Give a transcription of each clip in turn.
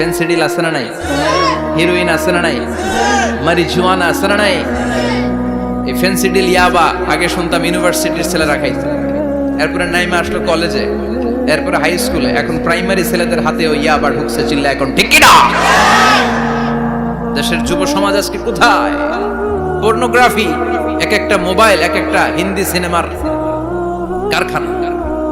Phensedyl আছে না নাই? হিরোইন আছে না নাই? মারিজুয়ানা আছে না নাই? এই ফেন্সিডিল ইয়াবা আগে শুনতাম ইউনিভার্সিটির ছেলেরা খাইছে এরপরে নাইমা আসলো কলেজে এরপরে হাই স্কুলে এখন প্রাইমারি ছেলেদের হাতে ওই ইয়াবা ঢুকছে চিল্লা, এখন ঠিক না? দেশের যুব সমাজ আজকে কোথায়? পর্নোগ্রাফি এক একটা মোবাইল এক একটা হিন্দি সিনেমার কারখানা।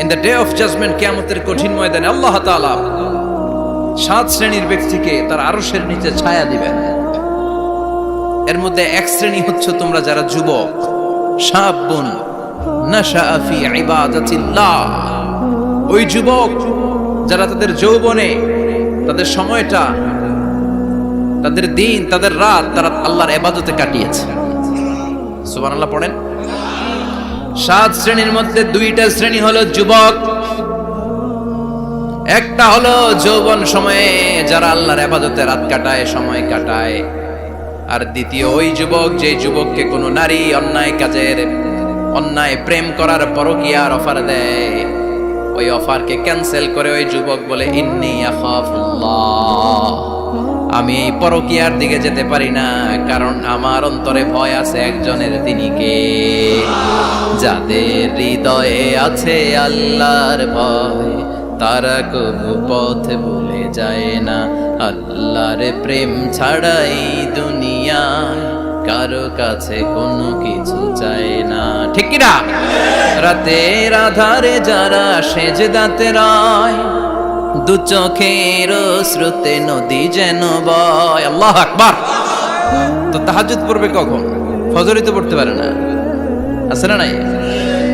in the day of judgement কেয়ামতের কঠিন ময়দানে আল্লাহ তাআলা সাত শ্রেণির ব্যক্তিকে তার আরশের নিচে ছায়া দিবেন। এর মধ্যে এক শ্রেণি হচ্ছে তোমরা যারা যুবক। শাবুন নাশাআ ফি ইবাদাতিল্লাহ। ওই যুবক যারা তাদের যৌবনে, তাদের সময়টা, তাদের দিন, তাদের রাত তারা আল্লাহর এবাদতে কাটিয়েছে। সুবহানাল্লাহ পড়েন। সাত শ্রেণির মধ্যে দুইটা শ্রেণি হলো যুবক। একটা হলো যৌবন সময়ে যারা আল্লাহর আবাদতে রাত কাটায়, সময় কাটায়। আর দ্বিতীয় ওই যুবক, যে যুবককে কোনো নারী অন্যায় কাজের, অন্যায় প্রেম করার পরকিয়ার অফার দেয়। ওই অফারকে ক্যান্সেল করে ওই যুবক বলে, ইন্নি আখাফুল্লাহ। আমি এই পরকিয়ার দিকে যেতে পারি না, কারণ আমার অন্তরে ভয় আছে একজনের তিনি কে। যাদের হৃদয়ে আছে আল্লাহর ভয়, তারা কবু পথ ভুলে যায় না। আল্লাহর প্রেম ছাড়াই দুনিয়ায় কারও কাছে কোনো কিছু চায় না। ঠিক কিনা রাতের আধারে যারা সেজে দাঁতে রায় দু চোখের শ্রুতে নদী যেন বয়। আল্লাহ আকবার। তো তাহাজুদ পড়বে কখন? ফজরই তো পড়তে পারে না। আছে না নাই?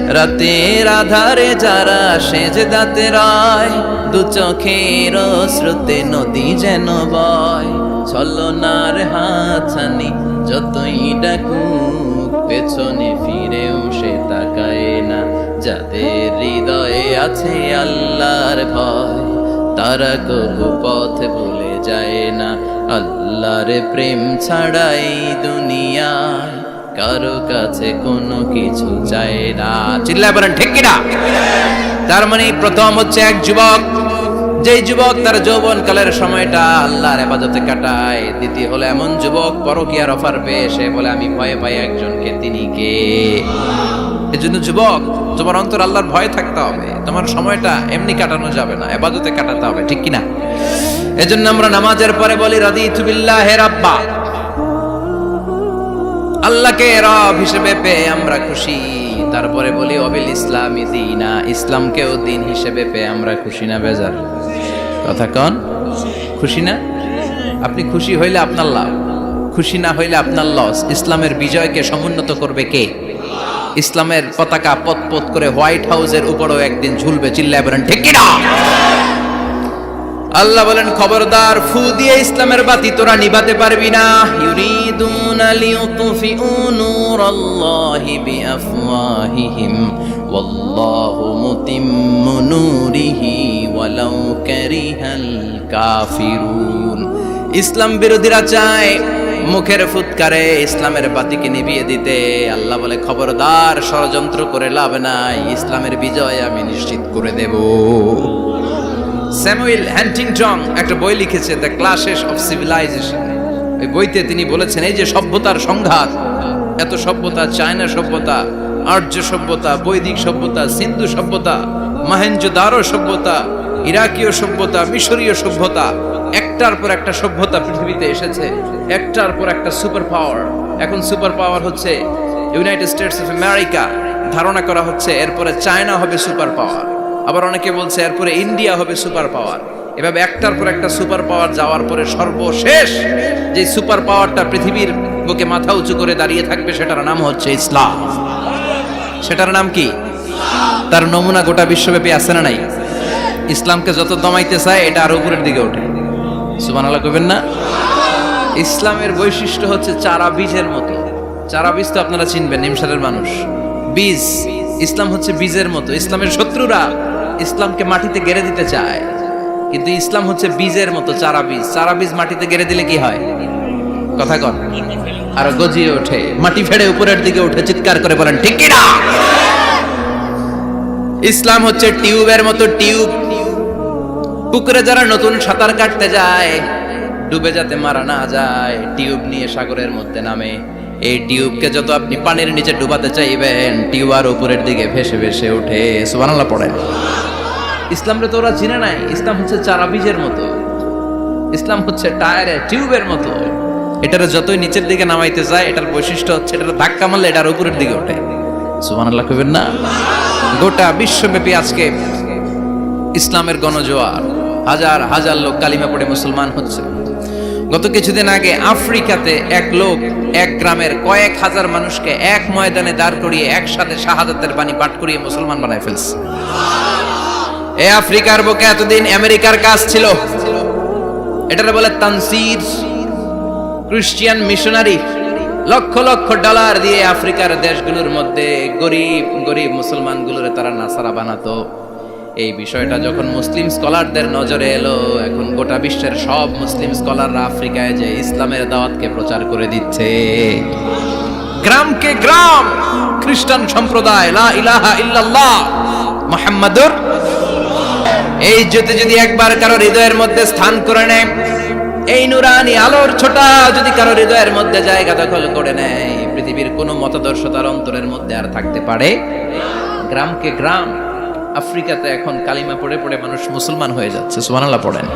রাতের আধারে যারা সেজে দাঁতে রায়, দু চোখের শ্রুতে নদী যেন বয়। ছলনার হাছানি যতই ডাকুক, পেছনে ফিরেও সে তাকায় না। যাদের হৃদয়ে আছে আল্লাহর ভয়। তারা কবু পথ ভুলে যায় না। আল্লাহর প্রেম ছাড়াই দুনিয়ায় কারও কাছে কোনো কিছু চায় না। চিল্লায় বলেন, ঠিক কিনা? তার মানে প্রথম হচ্ছে এক যুবক। যেই যুবক তার যৌবন কালের সময়টা আল্লাহর হেফাজতে কাটায়। দ্বিতীয় হলো এমন যুবক, পরকিয়ার অফার পেয়ে সে বলে, আমি ভয়ে পাই একজনকে, তিনি কে? এজন্য যুবক, তোমার অন্তর আল্লাহর ভয় থাকতে হবে। তোমার সময়টা এমনি কাটানো যাবে না, এবাদতে কাটাতে হবে, ঠিক কিনা? এজন্য আমরা নামাজের পরে বলি, রাদিতু বিল্লাহি রাব্বা। আল্লাহকে রব হিসেবে পেয়ে আমরা খুশি। তারপরে বলি, অবিল ইসলামী দিনা। ইসলামকেও দিন হিসেবে পেয়ে আমরা খুশি না, বেজার। কথা কন, খুশি না? আপনি খুশি হইলে আপনার লাভ, খুশি না হইলে আপনার লস। ইসলামের বিজয়কে সমুন্নত করবে কে? ইসলামের পতাকা পত পত করে হোয়াইট হাউসের উপরেও একদিন ঝুলবে, চিল্লায় বলেন, ঠিক কিনা আল্লাহ বলেন, খবরদার, ফু দিয়ে ইসলামের বাতি, তোরা নিভাতে পারবি না। ইউরিদুনা লিউতফিউ নূরাল্লাহি বিআফওয়াহিহিম, ওয়াল্লাহু মুতিম্মু নূরিহি ওয়ালাউ কারিহাল কাফিরুন। ইসলাম বিরোধীরা চায় মুখের ফুৎকারে ইসলামের বাতিকে নিভিয়ে দিতে আল্লাহ বলে খবরদার ষড়যন্ত্র করে লাভ নাই, ইসলামের বিজয় আমি নিশ্চিত করে দেব। স্যামুয়েল হ্যান্টিংটন একটা বই লিখেছে, দ্য ক্লাসেস অফ সিভিলাইজেশন। ওই বইতে তিনি বলেছেন, এই যে সভ্যতার সংঘাত, এত সভ্যতা, চায়না সভ্যতা, আর্য সভ্যতা, বৈদিক সভ্যতা, সিন্ধু সভ্যতা, মহেঞ্জোদারো সভ্যতা ইরাকীয় সভ্যতা, মিশরীয় সভ্যতা, একটার পর একটা সভ্যতা পৃথিবীতে এসেছে, একটার পর একটা সুপার পাওয়ার। এখন সুপার পাওয়ার হচ্ছে ইউনাইটেড স্টেটস অফ আমেরিকা, ধারণা করা হচ্ছে এরপরে চায়না হবে সুপার পাওয়ার। আবার অনেকে বলছে এরপরে ইন্ডিয়া হবে সুপার পাওয়ার। এভাবে একটার পর একটা সুপার পাওয়ার যাওয়ার পরে সর্বশেষ যে সুপার পাওয়ারটা পৃথিবীর বুকে মাথা উঁচু করে দাঁড়িয়ে থাকবে, সেটার নাম হচ্ছে ইসলাম। সেটার নাম কি? তার নমুনা গোটা বিশ্বব্যাপী আছে না নাই? ইসলামকে যত দমাইতে চায়, এটা আরও উপরের দিকে ওঠে। সুমান আল্লাহ কবেন না? ইসলামের বৈশিষ্ট্য হচ্ছে চারা বীজের মতো। চারা বীজ তো আপনারা চিনবেন, নিমসারের মানুষ। বীজ, ইসলাম হচ্ছে বীজের মতো। ইসলামের শত্রুরা ইসলামকে মাটিতে গেড়ে দিতে চায়। কিন্তু ইসলাম হচ্ছে বীজের মতো, চারা বীজ। চারা বীজ মাটিতে গেড়ে দিলে কি হয়? কথা কন। আর গজিয়ে ওঠে। মাটি ফেড়ে উপরের দিকে উঠে চিৎকার করে বলেন, ঠিক কিনা? ইসলাম হচ্ছে টিউবের মতো টিউব। পুকুরে যারা নতুন সাঁতার কাটতে যায়, ডুবে যাতে মারা না যায়, টিউব নিয়ে সাগরের মধ্যে নামে। এই টিউবকে যত আপনি পানির নিচে ডুবাতে চাইবেন, টিউব আর উপরের দিকে ভেসে ভেসে ওঠে। সুবহানাল্লাহ পড়েন। ইসলামরে তো ওরা চিনে নাই, ইসলাম হচ্ছে চারা বীজের মতো। ইসলাম হচ্ছে টায়ারে টিউবের মতো। এটার যতই নিচের দিকে নামাইতে যায়, এটার বৈশিষ্ট্য হচ্ছে, এটার ধাক্কা মারলে এটার উপরের দিকে ওঠে। সুবহানাল্লাহ কইবেন না? গোটা বিশ্বব্যাপী আজকে ইসলামের গণজোয়ার। হাজার হাজার লোক কালিমা পড়ে মুসলমান হচ্ছে। গত কিছুদিন আগে আফ্রিকাতে এক লোক এক গ্রামের কয়েক হাজার মানুষকে এক ময়দানে দাঁড় করিয়ে একসাথে শাহাদাতের বাণী পাঠ করিয়ে মুসলমান বানায় ফেলছে। এ আফ্রিকার বুকে এতদিন আমেরিকার কাজ ছিল। এটারে বলে Tansir, Christian missionary. Lakh lakh dollar দিয়ে আফ্রিকার দেশগুলোর মধ্যে গরিব গরিব মুসলমানগুলোরে তারা নাসারা বানাতো। এই বিষয়টা যখন মুসলিম স্কলারদের নজরে এলো, এখন গোটা বিশ্বের সব মুসলিম স্কলাররা আফ্রিকায় যে ইসলামের দাওয়াতকে প্রচার করে দিচ্ছে। গ্রামকে গ্রাম, খ্রিস্টান সম্প্রদায়, লা ইলাহা ইল্লাল্লাহ, মুহাম্মাদুর এই জ্যোতি যদি একবার কারও হৃদয়ের মধ্যে স্থান করে নেয় এই নুরানি আলোর ছোটা যদি কারও হৃদয়ের মধ্যে জায়গা দখল করে নেয়, পৃথিবীর কোনো মতাদর্শ তার অন্তরের মধ্যে আর থাকতে পারে। গ্রামকে গ্রাম, আফ্রিকাতে এখন কালিমা পড়ে পড়ে মানুষ মুসলমান হয়ে যাচ্ছে, সুবহানাল্লাহ পড়েন।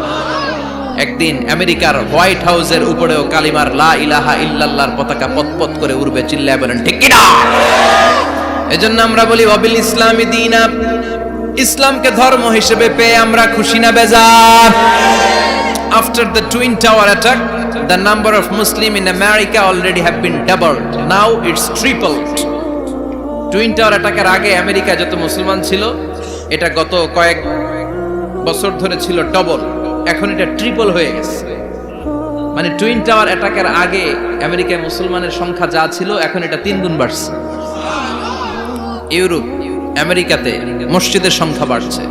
একদিন আমেরিকার হোয়াইট হাউসের উপরেও কালিমার লা ইলাহা ইল্লাল্লাহর পতাকা পতপত করে উড়বে, চিল্লায় বলেন, ঠিক কিনা? এজন্য আমরা বলি, অবিল ইসলামী দিনা ইসলামকে ধর্ম হিসেবে পেয়ে আমরা খুশি না, বেজার। After the Twin Tower attack, the number of Muslim in America already have been doubled. Now it's tripled. Twin tower অ্যাটাকের আগে আমেরিকায় যত মুসলমান ছিল এটা গত কয়েক বছর ধরে ছিল ডবল এখন এটা ট্রিপল হয়ে গেছে মানে টুইন টাওয়ার অ্যাটাকের আগে আমেরিকায় মুসলমানের সংখ্যা যা ছিল এখন এটা তিন গুণ বাড়ছে ইউরোপ আমেরিকাতে মসজিদের সংখ্যা বাড়ছে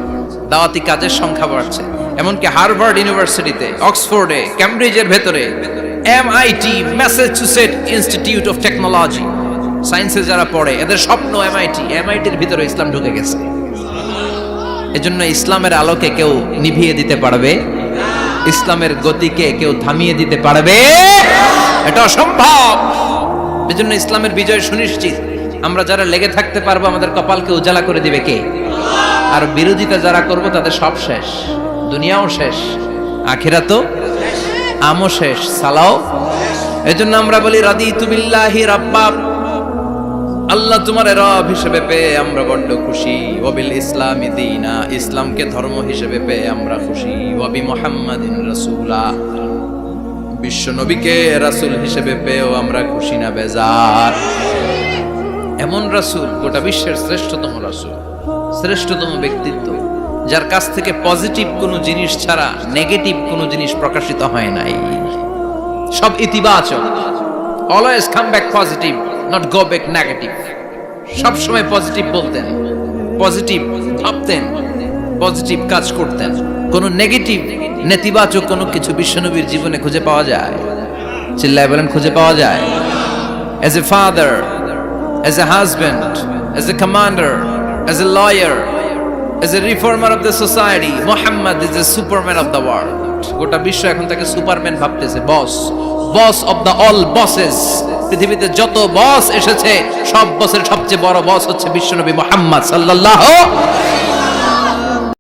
দাওয়াতি কাজের সংখ্যা বাড়ছে এমনকি হার্ভার্ড ইউনিভার্সিটিতে, অক্সফোর্ডে ক্যামব্রিজের ভেতরে MIT Massachusetts institute of technology সায়েন্সে যারা পড়ে, এদের স্বপ্ন এমআইটি এমআইটির ভিতরে ইসলাম ঢুকে গেছে। এজন্য ইসলামের আলোকে কেউ নিভিয়ে দিতে পারবে, ইসলামের গতিকে কেউ থামিয়ে দিতে পারবে। এটা অসম্ভব। এজন্য ইসলামের বিজয় সুনিশ্চিত। আমরা যারা লেগে থাকতে পারব, আমাদের কপালকে উজালা করে দিবে কে? আর বিরোধিতা যারা করব, তাদের সব শেষ। দুনিয়াও শেষ আখিরা তো আমও শেষ, সালাও। এজন্য আমরা বলি রাদি তুবিল্লাহি রাব্বা। আল্লাহ তোমার রব হিসেবে পেয়ে আমরা বড্ড খুশি। ওবিল ইসলাম দিনা, ইসলামকে ধর্ম হিসেবে পেয়ে আমরা খুশি। ওবি মোহাম্মদিন রসুলা। বিশ্ব নবীকে রাসূল হিসেবে পেয়েও আমরা খুশি না, বেজার। এমন রাসূল গোটা বিশ্বের শ্রেষ্ঠতম রাসূল, শ্রেষ্ঠতম ব্যক্তিত্ব। যার কাছ থেকে পজিটিভ কোনো জিনিস ছাড়া নেগেটিভ কোনো জিনিস প্রকাশিত হয় নাই। সব ইতিবাচক। Always come back positive not go back negative সব সময় পজিটিভ বলতেন পজিটিভ ভাবতেন পজিটিভ কাজ করতেন। কোনো নেগেটিভ নেতিবাচক কোনো কিছু বিশ্বনবীর জীবনে খুঁজে পাওয়া যায়। চিল্লায় বলেন, খুঁজে পাওয়া যায়। As a father as a husband as a commander as a lawyer as a reformer of the society Muhammad is a superman of the world গোটা বিশ্ব এখন তাকে সুপারম্যান ভাবতেছে boss boss of the all bosses পৃথিবীতে যত বস এসেছে, সব বসের সবচেয়ে বড় বস হচ্ছে বিশ্বনবী মোহাম্মদ সাল্লাল্লাহু